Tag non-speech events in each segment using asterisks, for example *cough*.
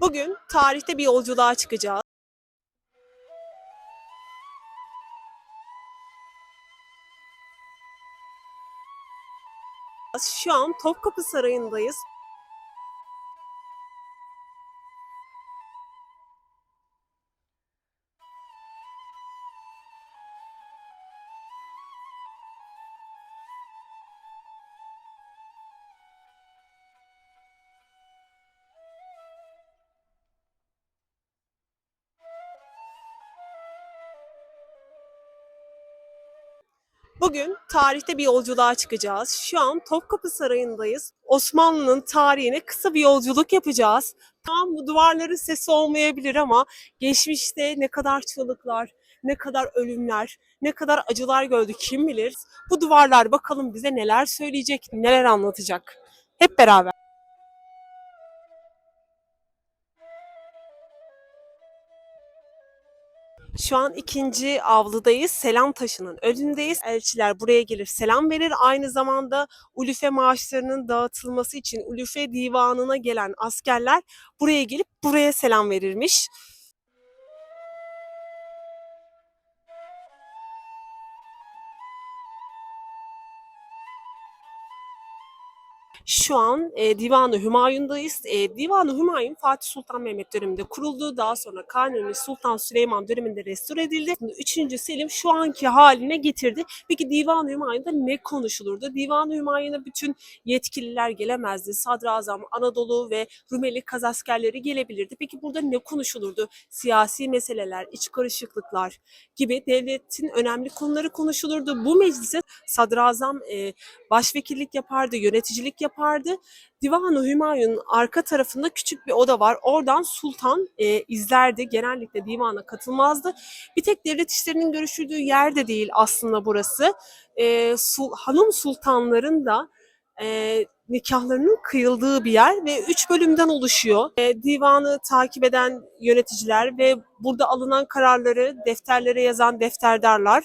Bugün tarihte bir yolculuğa çıkacağız. Şu an Topkapı Sarayı'ndayız. Bugün tarihte bir yolculuğa çıkacağız. Şu an Topkapı Sarayı'ndayız. Osmanlı'nın tarihine kısa bir yolculuk yapacağız. Tam bu duvarların sesi olmayabilir ama geçmişte ne kadar çığlıklar, ne kadar ölümler, ne kadar acılar gördü kim bilir. Bu duvarlar bakalım bize neler söyleyecek, neler anlatacak. Hep beraber. Şu an ikinci avludayız. Selam taşının önündeyiz. Elçiler buraya gelir selam verir. Aynı zamanda ulufe maaşlarının dağıtılması için ulufe divanına gelen askerler buraya gelip buraya selam verirmiş. Şu an e, Divan-ı Hümayun'dayız. E, Divan-ı Hümayun Fatih Sultan Mehmet döneminde kuruldu. Daha sonra Kanuni Sultan Süleyman döneminde restore edildi. 3. Selim şu anki haline getirdi. Peki Divan-ı Hümayun'da ne konuşulurdu? Divan-ı Hümayun'a bütün yetkililer gelemezdi. Sadrazam, Anadolu ve Rumeli Kaz askerleri gelebilirdi. Peki burada ne konuşulurdu? Siyasi meseleler, iç karışıklıklar gibi devletin önemli konuları konuşulurdu. Bu meclise sadrazam e, başvekillik yapardı, yöneticilik yapardı. Divan-ı Hümayun'un arka tarafında küçük bir oda var. Oradan sultan e, izlerdi. Genellikle divana katılmazdı. Bir tek devlet işlerinin görüşüldüğü yer de değil aslında burası. E, sul, hanım sultanların da e, nikahlarının kıyıldığı bir yer ve üç bölümden oluşuyor. E, divanı takip eden yöneticiler ve burada alınan kararları defterlere yazan defterdarlar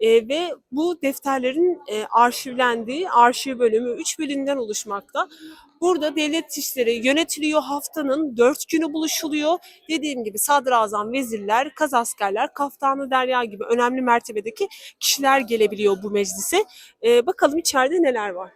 e, ve bu defterlerin e, arşivlendiği arşiv bölümü 3 bölümden oluşmakta. Burada devlet işleri yönetiliyor. Haftanın dört günü buluşuluyor. Dediğim gibi sadrazam, vezirler, kaz askerler, kaftanı derya gibi önemli mertebedeki kişiler gelebiliyor bu meclise. E, bakalım içeride neler var.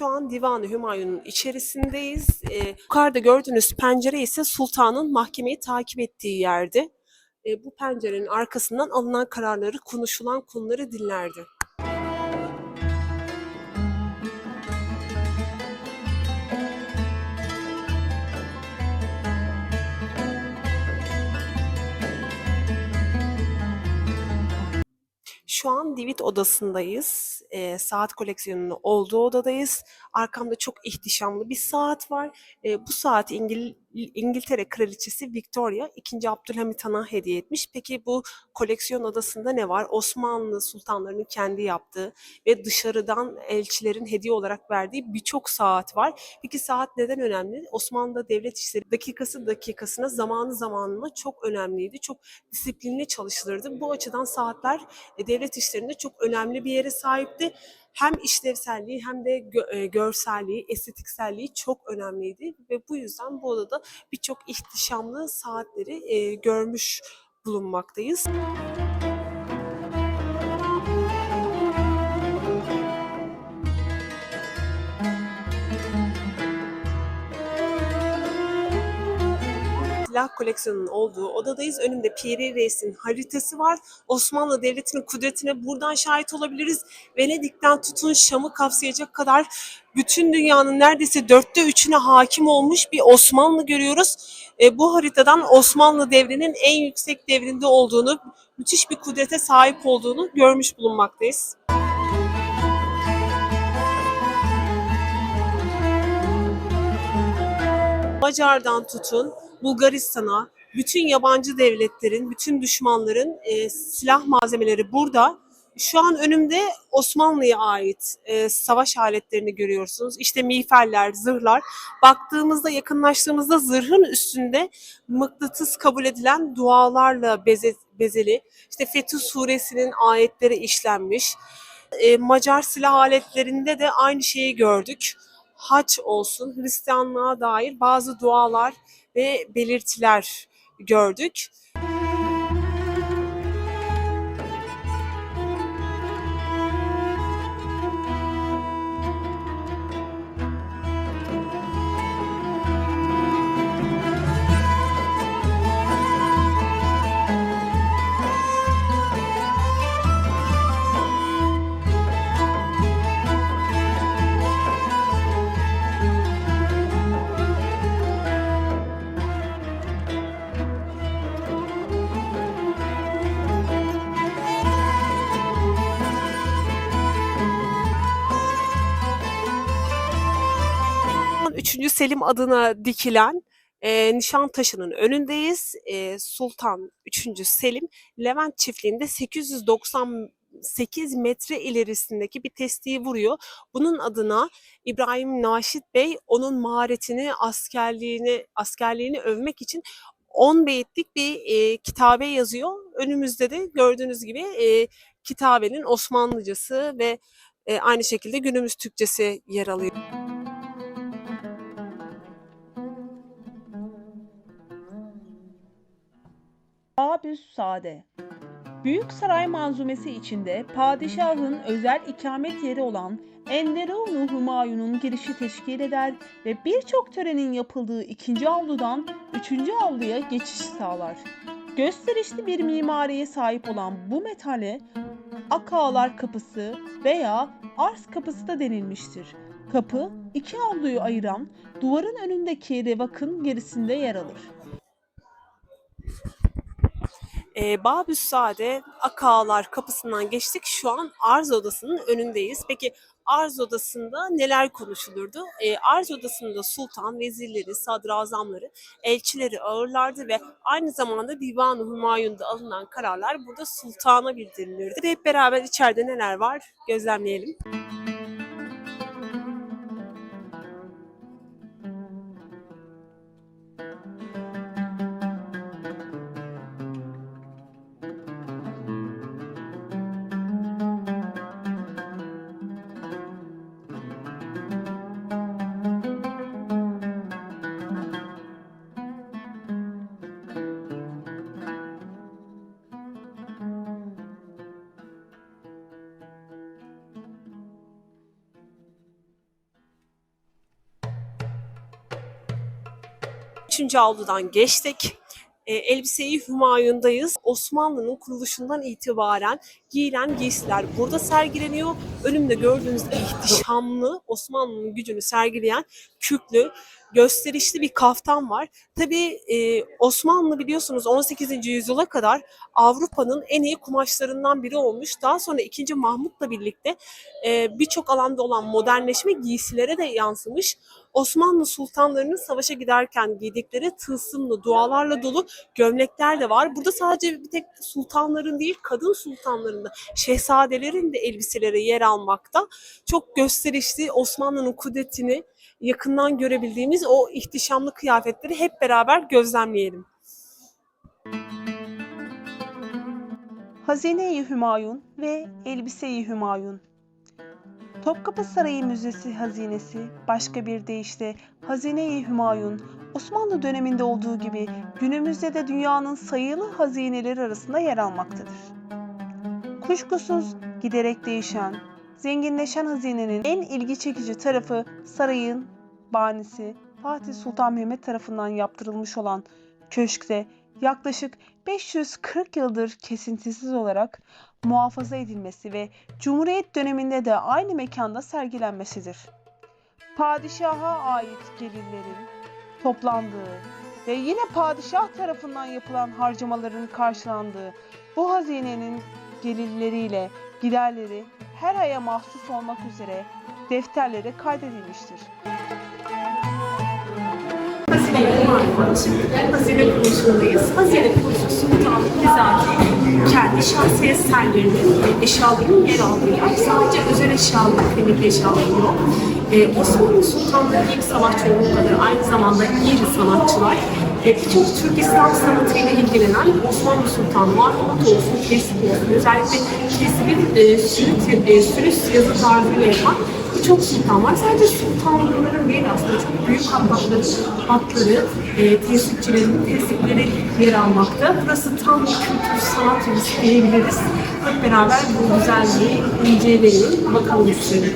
Şu an Divan-ı Hümayun'un içerisindeyiz. Ee, yukarıda gördüğünüz pencere ise sultanın mahkemeyi takip ettiği yerdi. Ee, bu pencerenin arkasından alınan kararları, konuşulan konuları dinlerdi. Şu an Divit odasındayız. Ee, saat koleksiyonunun olduğu odadayız. Arkamda çok ihtişamlı bir saat var. Ee, bu saati İngil İngiltere Kraliçesi Victoria 2. Abdülhamit Han'a hediye etmiş. Peki bu koleksiyon odasında ne var? Osmanlı sultanlarının kendi yaptığı ve dışarıdan elçilerin hediye olarak verdiği birçok saat var. Peki saat neden önemli? Osmanlı'da devlet işleri dakikası dakikasına, zamanı zamanına çok önemliydi. Çok disiplinli çalışılırdı. Bu açıdan saatler e, devlet işlerinde çok önemli bir yere sahipti. Hem işlevselliği hem de gö- e, görselliği, estetikselliği çok önemliydi ve bu yüzden bu odada birçok ihtişamlı saatleri e, görmüş bulunmaktayız. Silah koleksiyonunun olduğu odadayız. Önümde Piri Reis'in haritası var. Osmanlı Devleti'nin kudretine buradan şahit olabiliriz. Venedik'ten tutun Şam'ı kapsayacak kadar bütün dünyanın neredeyse dörtte üçüne hakim olmuş bir Osmanlı görüyoruz. E, bu haritadan Osmanlı devrinin en yüksek devrinde olduğunu, müthiş bir kudrete sahip olduğunu görmüş bulunmaktayız. Macar'dan tutun Bulgaristan'a, bütün yabancı devletlerin, bütün düşmanların e, silah malzemeleri burada Şu an önümde Osmanlı'ya ait e, savaş aletlerini görüyorsunuz. İşte miğferler, zırhlar. Baktığımızda, yakınlaştığımızda zırhın üstünde mıknatıs kabul edilen dualarla beze, bezeli. İşte Fetih Suresinin ayetleri işlenmiş. E, Macar silah aletlerinde de aynı şeyi gördük. Haç olsun, Hristiyanlığa dair bazı dualar ve belirtiler gördük. 3. Selim adına dikilen e, Nişantaşı'nın önündeyiz. E, Sultan 3. Selim Levent çiftliğinde 898 metre ilerisindeki bir testiyi vuruyor. Bunun adına İbrahim Naşit Bey onun maharetini, askerliğini, askerliğini övmek için 10 beyitlik bir e, kitabe yazıyor. Önümüzde de gördüğünüz gibi e, kitabenin Osmanlıcası ve e, aynı şekilde günümüz Türkçesi yer alıyor. Babüs Sade Büyük Saray manzumesi içinde padişahın özel ikamet yeri olan Enderun Humayun'un girişi teşkil eder ve birçok törenin yapıldığı ikinci avludan üçüncü avluya geçiş sağlar. Gösterişli bir mimariye sahip olan bu metale Akalar Kapısı veya Ars Kapısı da denilmiştir. Kapı iki avluyu ayıran duvarın önündeki revakın gerisinde yer alır. E, Babüssade Akalar kapısından geçtik. Şu an arz odasının önündeyiz. Peki arz odasında neler konuşulurdu? E, arz odasında sultan, vezirleri, sadrazamları, elçileri ağırlardı ve aynı zamanda Divan-ı Hümayun'da alınan kararlar burada sultana bildirilirdi. Hep beraber içeride neler var gözlemleyelim. Üçüncü avludan geçtik. E, elbiseyi Hümayun'dayız. Osmanlı'nın kuruluşundan itibaren giyilen giysiler burada sergileniyor. Önümde gördüğünüz ihtişamlı Osmanlı'nın gücünü sergileyen kürklü, gösterişli bir kaftan var. Tabii e, Osmanlı biliyorsunuz 18. yüzyıla kadar Avrupa'nın en iyi kumaşlarından biri olmuş. Daha sonra 2. Mahmut'la birlikte e, birçok alanda olan modernleşme giysilere de yansımış. Osmanlı sultanlarının savaşa giderken giydikleri tılsımlı, dualarla dolu gömlekler de var. Burada sadece bir tek sultanların değil, kadın sultanların da, şehzadelerin de elbiseleri yer almakta. Çok gösterişli Osmanlı'nın kudretini yakından görebildiğimiz o ihtişamlı kıyafetleri hep beraber gözlemleyelim. Hazine-i Hümayun ve Elbise-i Hümayun Topkapı Sarayı Müzesi hazinesi, başka bir deyişle Hazine-i Hümayun, Osmanlı döneminde olduğu gibi günümüzde de dünyanın sayılı hazineleri arasında yer almaktadır. Kuşkusuz giderek değişen, zenginleşen hazinenin en ilgi çekici tarafı sarayın banisi Fatih Sultan Mehmet tarafından yaptırılmış olan köşkte yaklaşık 540 yıldır kesintisiz olarak muhafaza edilmesi ve Cumhuriyet döneminde de aynı mekanda sergilenmesidir. Padişaha ait gelirlerin toplandığı ve yine padişah tarafından yapılan harcamaların karşılandığı bu hazinenin gelirleriyle giderleri her aya mahsus olmak üzere defterlere kaydedilmiştir. Hazine. Şimdi Hazine Kurulu'ndayız. Hazine Kurulu Sultan bizatihi kendi şahsi eserlerinin, eşyalarının yer aldığı yer. Sadece özel eşyalar, kıymetli eşyalar yok. Ee, Osmanlı Sultanları ilk savaşçı oldukları, aynı zamanda iyi sanatçılar, birçok Türk İslam sanatıyla ilgilenen Osmanlı Sultanı var. Onat olsun, kesip olsun. Özellikle kesibin e, sürü, e, sürü yazı tarzıyla yapan birçok sultan var. Sadece sultanların değil aslında çok büyük hatları, hatları e, tesipçilerin tesipleri yer almakta. Burası tam kültür sanat müzesi diyebiliriz. Hep beraber bu güzelliği inceleyelim, bakalım istedim.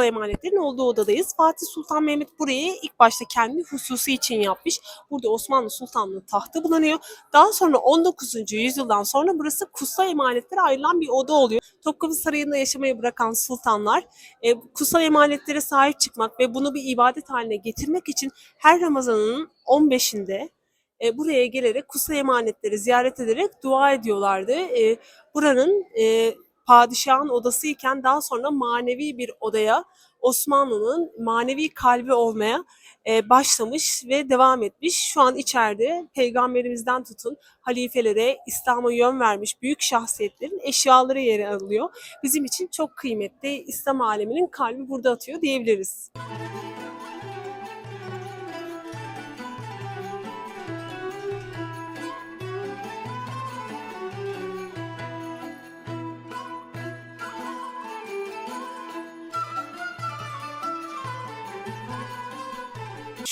Kutsal emanetlerin olduğu odadayız. Fatih Sultan Mehmet burayı ilk başta kendi hususu için yapmış. Burada Osmanlı Sultanlığı tahtı bulunuyor. Daha sonra 19. yüzyıldan sonra burası kutsal emanetlere ayrılan bir oda oluyor. Topkapı Sarayı'nda yaşamayı bırakan sultanlar e, kutsal emanetlere sahip çıkmak ve bunu bir ibadet haline getirmek için her Ramazan'ın 15'inde e, buraya gelerek kutsal emanetleri ziyaret ederek dua ediyorlardı. E, buranın e, padişahın odası iken daha sonra manevi bir odaya Osmanlı'nın manevi kalbi olmaya e, başlamış ve devam etmiş. Şu an içeride peygamberimizden tutun halifelere, İslam'a yön vermiş büyük şahsiyetlerin eşyaları yer alıyor. Bizim için çok kıymetli İslam aleminin kalbi burada atıyor diyebiliriz.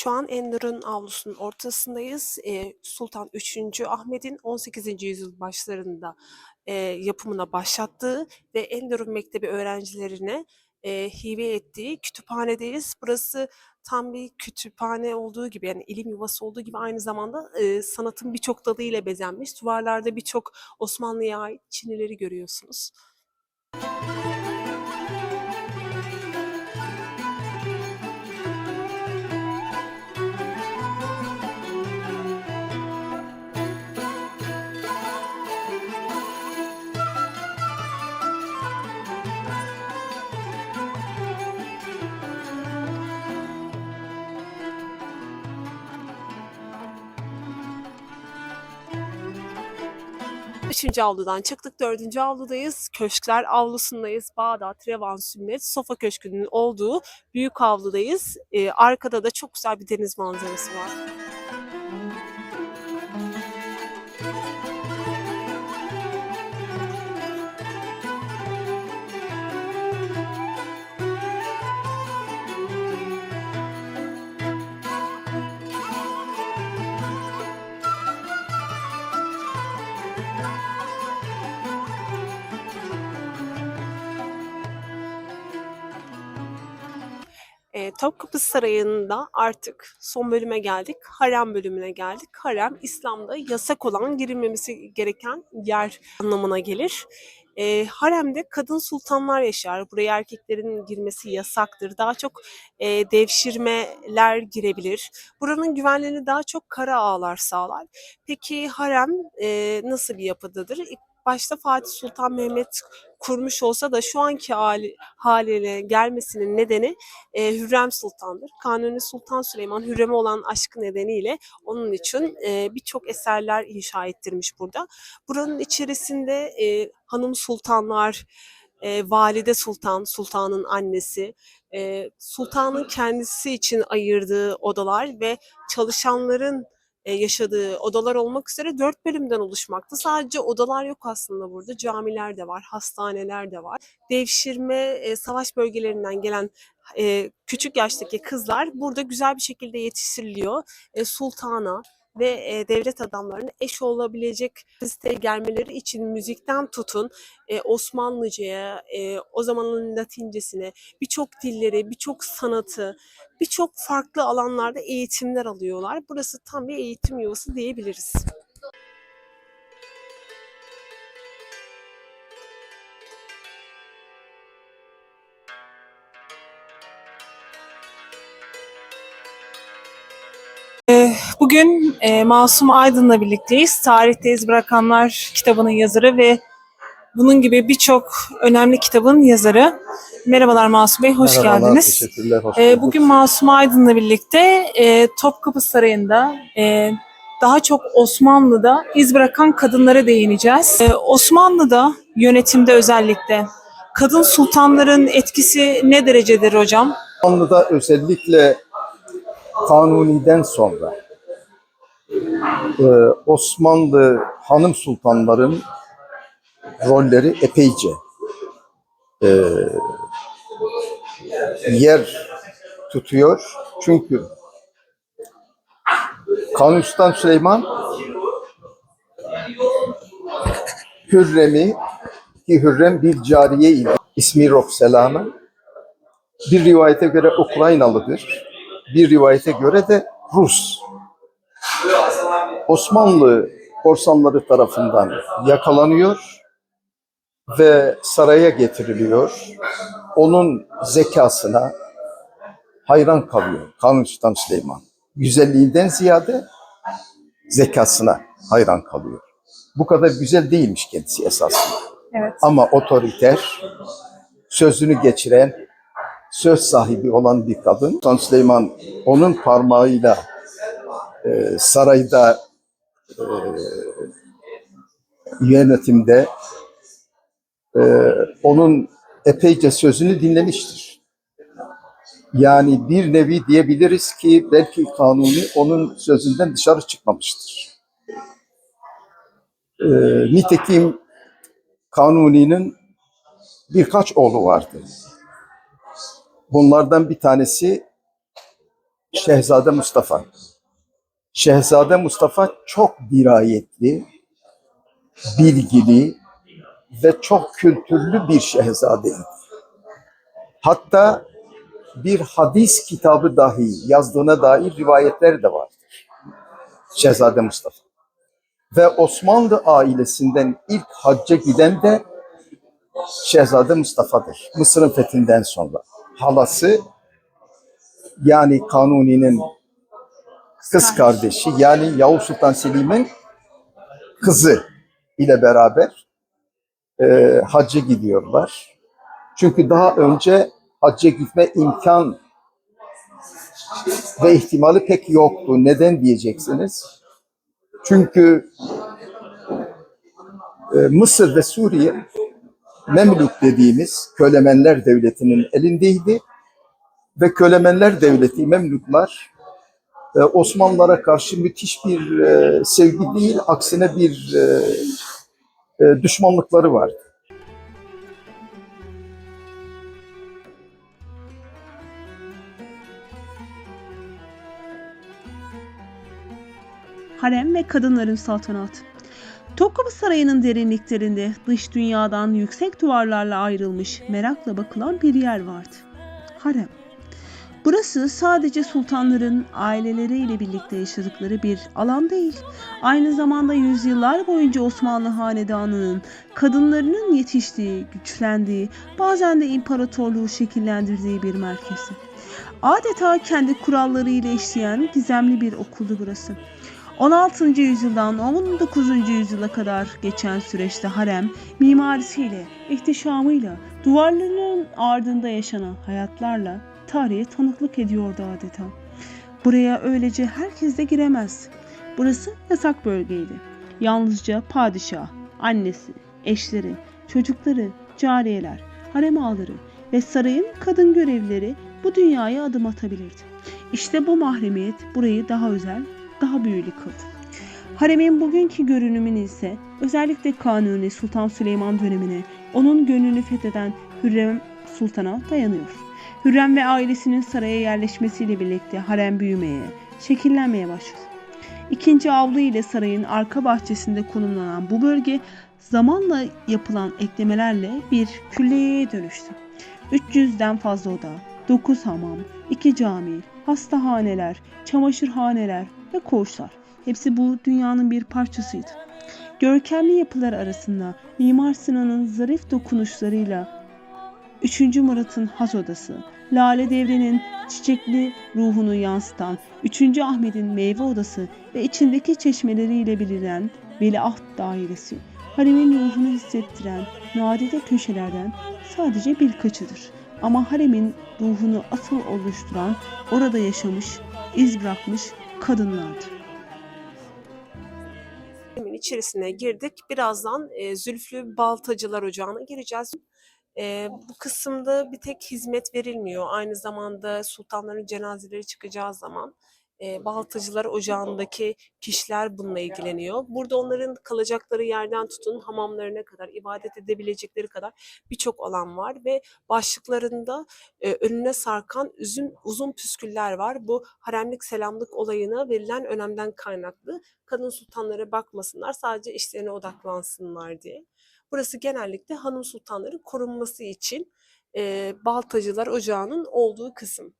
Şu an Endor'un avlusunun ortasındayız. Ee, Sultan 3. Ahmet'in 18. yüzyıl başlarında e, yapımına başlattığı ve Endor'un mektebi öğrencilerine e, hibe ettiği kütüphanedeyiz. Burası tam bir kütüphane olduğu gibi yani ilim yuvası olduğu gibi aynı zamanda e, sanatın birçok dalıyla bezenmiş. Duvarlarda birçok Osmanlı'ya ait çinileri görüyorsunuz. Üçüncü avludan çıktık. Dördüncü avludayız. Köşkler avlusundayız. Bağdat, Revan, Sünnet, Sofa Köşkü'nün olduğu büyük avludayız. Ee, arkada da çok güzel bir deniz manzarası var. E, Topkapı Sarayı'nda artık son bölüme geldik. Harem bölümüne geldik. Harem İslam'da yasak olan girilmemesi gereken yer anlamına gelir. E, haremde kadın sultanlar yaşar. Buraya erkeklerin girmesi yasaktır. Daha çok e, devşirmeler girebilir. Buranın güvenliğini daha çok kara ağlar sağlar. Peki harem e, nasıl bir yapıdadır? Başta Fatih Sultan Mehmet kurmuş olsa da şu anki hali, haline gelmesinin nedeni e, Hürrem Sultan'dır. Kanuni Sultan Süleyman Hürrem'e olan aşkı nedeniyle onun için e, birçok eserler inşa ettirmiş burada. Buranın içerisinde e, hanım sultanlar, e, valide sultan, sultanın annesi, e, sultanın kendisi için ayırdığı odalar ve çalışanların yaşadığı odalar olmak üzere dört bölümden oluşmakta. Sadece odalar yok aslında burada. Camiler de var, hastaneler de var. Devşirme, e, savaş bölgelerinden gelen e, küçük yaştaki kızlar burada güzel bir şekilde yetiştiriliyor. E, sultana ve e, devlet adamlarının eş olabilecek listeye gelmeleri için müzikten tutun e, Osmanlıca'ya, e, o zamanın Latincesine, birçok dilleri, birçok sanatı, birçok farklı alanlarda eğitimler alıyorlar. Burası tam bir eğitim yuvası diyebiliriz. Bugün e, Masum Aydın'la birlikteyiz. Tarihte İz Bırakanlar kitabının yazarı ve bunun gibi birçok önemli kitabın yazarı. Merhabalar Masum Bey, hoş Merhabalar, geldiniz. Teşekkürler, hoş E, bugün Masum Aydın'la birlikte e, Topkapı Sarayı'nda e, daha çok Osmanlı'da iz bırakan kadınlara değineceğiz. E, Osmanlı'da yönetimde özellikle kadın sultanların etkisi ne derecedir hocam? Osmanlı'da özellikle Kanuni'den sonra e, Osmanlı hanım sultanların rolleri epeyce e, yer tutuyor. Çünkü Kanuni Sultan Süleyman Hürrem'i ki Hürrem bir cariye ile ismi Rokselan'ı bir rivayete göre Ukraynalıdır. Bir rivayete göre de Rus. Osmanlı korsanları tarafından yakalanıyor ve saraya getiriliyor. Onun zekasına hayran kalıyor Kanuni Sultan Süleyman. Güzelliğinden ziyade zekasına hayran kalıyor. Bu kadar güzel değilmiş kendisi esasında. Evet. Ama otoriter, sözünü geçiren, söz sahibi olan bir kadın. Sultan Süleyman onun parmağıyla e, sarayda e, yönetimde e, onun epeyce sözünü dinlemiştir. Yani bir nevi diyebiliriz ki belki kanuni onun sözünden dışarı çıkmamıştır. E, nitekim Kanuni'nin birkaç oğlu vardı. Bunlardan bir tanesi Şehzade Mustafa. Şehzade Mustafa çok dirayetli, bilgili ve çok kültürlü bir şehzadeydi. Hatta bir hadis kitabı dahi yazdığına dair rivayetler de vardır. Şehzade Mustafa. Ve Osmanlı ailesinden ilk hacca giden de Şehzade Mustafa'dır. Mısır'ın fethinden sonra. Halası yani Kanuni'nin kız kardeşi yani Yavuz Sultan Selim'in kızı ile beraber e, hacca gidiyorlar. Çünkü daha önce hacca gitme imkan ve ihtimali pek yoktu. Neden diyeceksiniz? Çünkü e, Mısır ve Suriye Memlük dediğimiz Kölemenler Devleti'nin elindeydi ve Kölemenler Devleti Memlükler e, Osmanlılara karşı müthiş bir e, sevgi değil, aksine bir e, e, düşmanlıkları vardı. Harem ve kadınların saltanatı. Topkapı Sarayı'nın derinliklerinde dış dünyadan yüksek duvarlarla ayrılmış merakla bakılan bir yer vardı. Harem. Burası sadece sultanların aileleriyle birlikte yaşadıkları bir alan değil. Aynı zamanda yüzyıllar boyunca Osmanlı Hanedanı'nın kadınlarının yetiştiği, güçlendiği, bazen de imparatorluğu şekillendirdiği bir merkezi. Adeta kendi kurallarıyla işleyen gizemli bir okuldu burası. 16. yüzyıldan 19. yüzyıla kadar geçen süreçte harem mimarisiyle, ihtişamıyla, duvarlarının ardında yaşanan hayatlarla tarihe tanıklık ediyordu adeta. Buraya öylece herkes de giremez. Burası yasak bölgeydi. Yalnızca padişah, annesi, eşleri, çocukları, cariyeler, harem ağaları ve sarayın kadın görevlileri bu dünyaya adım atabilirdi. İşte bu mahremiyet burayı daha özel, daha büyülü kıldı. Haremin bugünkü görünümünü ise özellikle Kanuni Sultan Süleyman dönemine onun gönlünü fetheden Hürrem Sultan'a dayanıyor. Hürrem ve ailesinin saraya yerleşmesiyle birlikte harem büyümeye, şekillenmeye başladı. İkinci avlu ile sarayın arka bahçesinde konumlanan bu bölge zamanla yapılan eklemelerle bir külliyeye dönüştü. 300'den fazla oda, 9 hamam, 2 cami, hastahaneler, çamaşırhaneler ve koğuşlar. Hepsi bu dünyanın bir parçasıydı. Görkemli yapılar arasında Mimar Sinan'ın zarif dokunuşlarıyla 3. Murat'ın haz odası, Lale Devri'nin çiçekli ruhunu yansıtan 3. Ahmet'in meyve odası ve içindeki çeşmeleriyle bilinen Veliaht Dairesi, haremin ruhunu hissettiren nadide köşelerden sadece birkaçıdır. Ama haremin ruhunu asıl oluşturan orada yaşamış, iz bırakmış kadınlardır. İçerisine girdik. Birazdan e, Zülflü Baltacılar Ocağı'na gireceğiz. E, bu kısımda bir tek hizmet verilmiyor. Aynı zamanda sultanların cenazeleri çıkacağı zaman e, Baltacılar Ocağı'ndaki kişiler bununla ilgileniyor. Burada onların kalacakları yerden tutun hamamlarına kadar, ibadet edebilecekleri kadar birçok alan var ve başlıklarında e, önüne sarkan üzüm, uzun püsküller var. Bu haremlik selamlık olayına verilen önemden kaynaklı. Kadın sultanlara bakmasınlar, sadece işlerine odaklansınlar diye. Burası genellikle hanım sultanların korunması için e, Baltacılar Ocağı'nın olduğu kısım.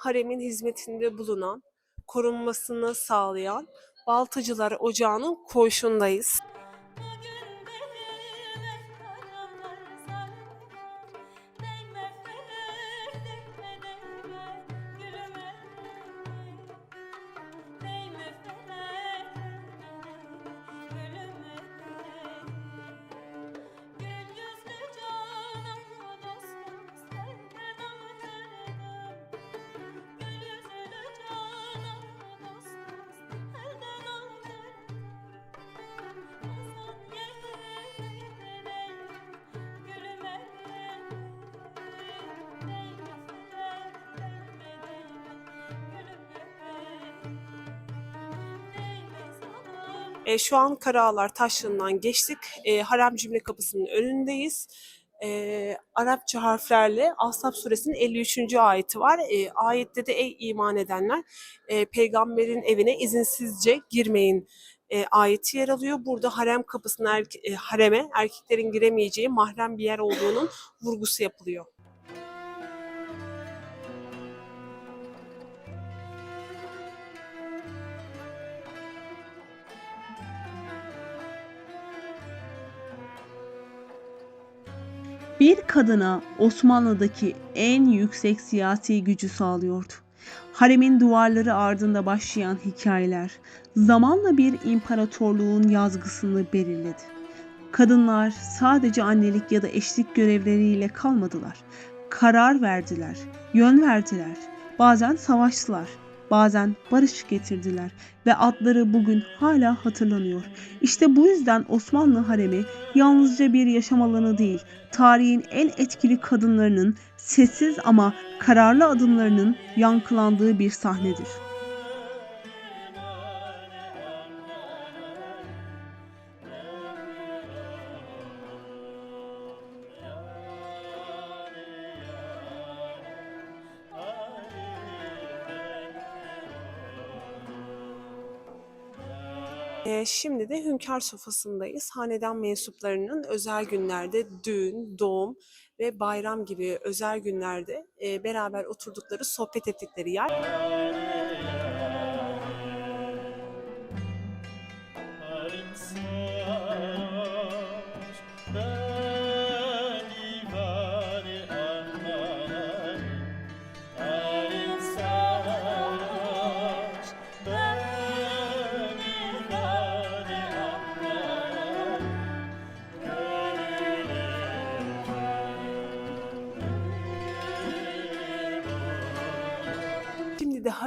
haremin hizmetinde bulunan, korunmasını sağlayan Baltacılar Ocağı'nın koğuşundayız. E, şu an Karaağlar Taşlığı'ndan geçtik. E, Harem Cümle Kapısı'nın önündeyiz. E, Arapça harflerle Ashab Suresinin 53. ayeti var. E, ayette de ey iman edenler e, peygamberin evine izinsizce girmeyin e, ayeti yer alıyor. Burada harem kapısına erke- e, hareme erkeklerin giremeyeceği mahrem bir yer olduğunun vurgusu yapılıyor. Bir kadına Osmanlı'daki en yüksek siyasi gücü sağlıyordu. Haremin duvarları ardında başlayan hikayeler zamanla bir imparatorluğun yazgısını belirledi. Kadınlar sadece annelik ya da eşlik görevleriyle kalmadılar. Karar verdiler, yön verdiler. Bazen savaştılar, bazen barış getirdiler ve adları bugün hala hatırlanıyor. İşte bu yüzden Osmanlı haremi yalnızca bir yaşam alanı değil, tarihin en etkili kadınlarının sessiz ama kararlı adımlarının yankılandığı bir sahnedir. Şimdi de hünkâr sofrasındayız. Hanedan mensuplarının özel günlerde düğün, doğum ve bayram gibi özel günlerde e, beraber oturdukları, sohbet ettikleri yer.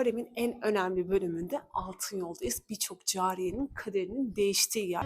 Haremin en önemli bölümünde altın yoldayız. Birçok cariyenin kaderinin değiştiği yer.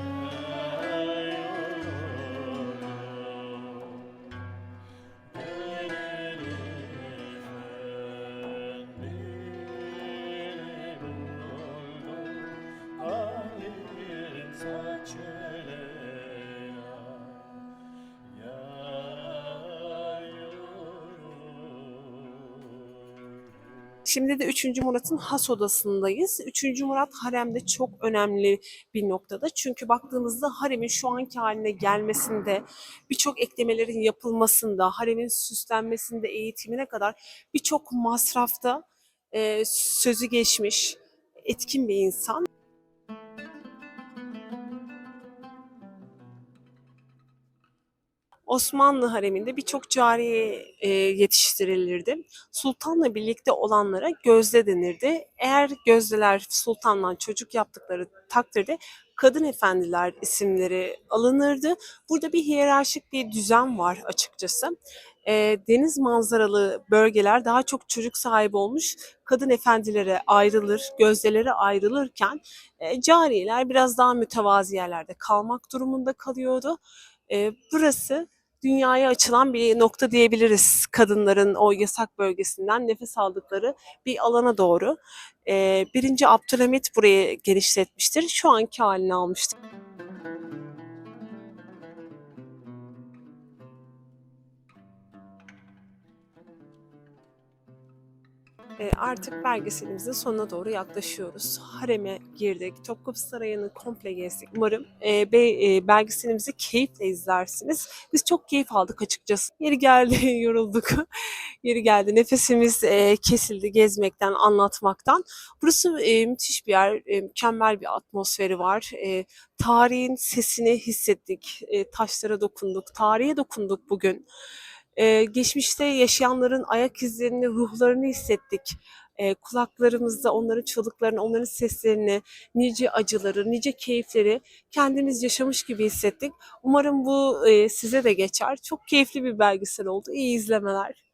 Şimdi de 3. Murat'ın has odasındayız. 3. Murat haremde çok önemli bir noktada. Çünkü baktığımızda haremin şu anki haline gelmesinde, birçok eklemelerin yapılmasında, haremin süslenmesinde, eğitimine kadar birçok masrafta e, sözü geçmiş, etkin bir insan. Osmanlı hareminde birçok cariye e, yetiştirilirdi. Sultanla birlikte olanlara gözde denirdi. Eğer gözdeler sultandan çocuk yaptıkları takdirde kadın efendiler isimleri alınırdı. Burada bir hiyerarşik bir düzen var açıkçası. E, deniz manzaralı bölgeler daha çok çocuk sahibi olmuş kadın efendilere ayrılır, gözdelere ayrılırken e, cariyeler biraz daha mütevazi yerlerde kalmak durumunda kalıyordu. E, burası dünyaya açılan bir nokta diyebiliriz kadınların o yasak bölgesinden nefes aldıkları bir alana doğru. Birinci Abdülhamit burayı genişletmiştir. Şu anki halini almıştır. Artık belgeselimizin sonuna doğru yaklaşıyoruz. Harem'e girdik. Topkapı Sarayı'nı komple gezdik. Umarım be, belgeselimizi keyifle izlersiniz. Biz çok keyif aldık açıkçası. Yeri geldi *laughs* yorulduk. Yeri geldi nefesimiz kesildi gezmekten, anlatmaktan. Burası müthiş bir yer. Mükemmel bir atmosferi var. Tarihin sesini hissettik. Taşlara dokunduk. Tarihe dokunduk bugün. Ee, geçmişte yaşayanların ayak izlerini, ruhlarını hissettik. Ee, kulaklarımızda onların çığlıklarını, onların seslerini, nice acıları, nice keyifleri kendimiz yaşamış gibi hissettik. Umarım bu e, size de geçer. Çok keyifli bir belgesel oldu. İyi izlemeler.